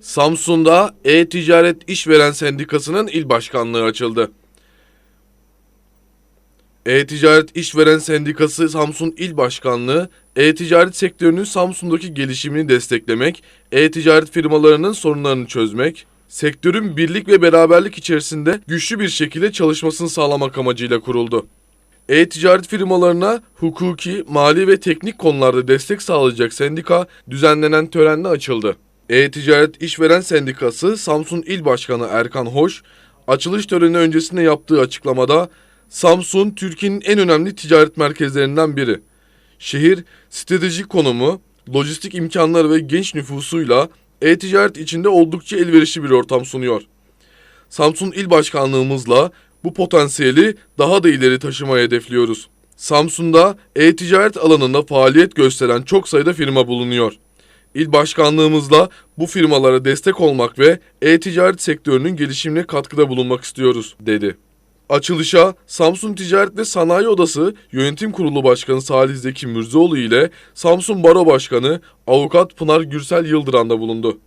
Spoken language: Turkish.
Samsun'da E-Ticaret İşveren Sendikası'nın il başkanlığı açıldı. E-Ticaret İşveren Sendikası Samsun İl Başkanlığı, e-ticaret sektörünün Samsun'daki gelişimini desteklemek, e-ticaret firmalarının sorunlarını çözmek, sektörün birlik ve beraberlik içerisinde güçlü bir şekilde çalışmasını sağlamak amacıyla kuruldu. E-ticaret firmalarına hukuki, mali ve teknik konularda destek sağlayacak sendika düzenlenen törenle açıldı. E-Ticaret İşveren Sendikası Samsun İl Başkanı Erkan Hoş, açılış töreni öncesinde yaptığı açıklamada Samsun Türkiye'nin en önemli ticaret merkezlerinden biri. Şehir stratejik konumu, lojistik imkanları ve genç nüfusuyla e-ticaret içinde oldukça elverişli bir ortam sunuyor. Samsun İl Başkanlığımızla bu potansiyeli daha da ileri taşımayı hedefliyoruz. Samsun'da e-ticaret alanında faaliyet gösteren çok sayıda firma bulunuyor. İl başkanlığımızla bu firmalara destek olmak ve e-ticaret sektörünün gelişimine katkıda bulunmak istiyoruz, dedi. Açılışa Samsun Ticaret ve Sanayi Odası Yönetim Kurulu Başkanı Salih Zeki Mürzoğlu ile Samsun Baro Başkanı Avukat Pınar Gürsel Yıldıran da bulundu.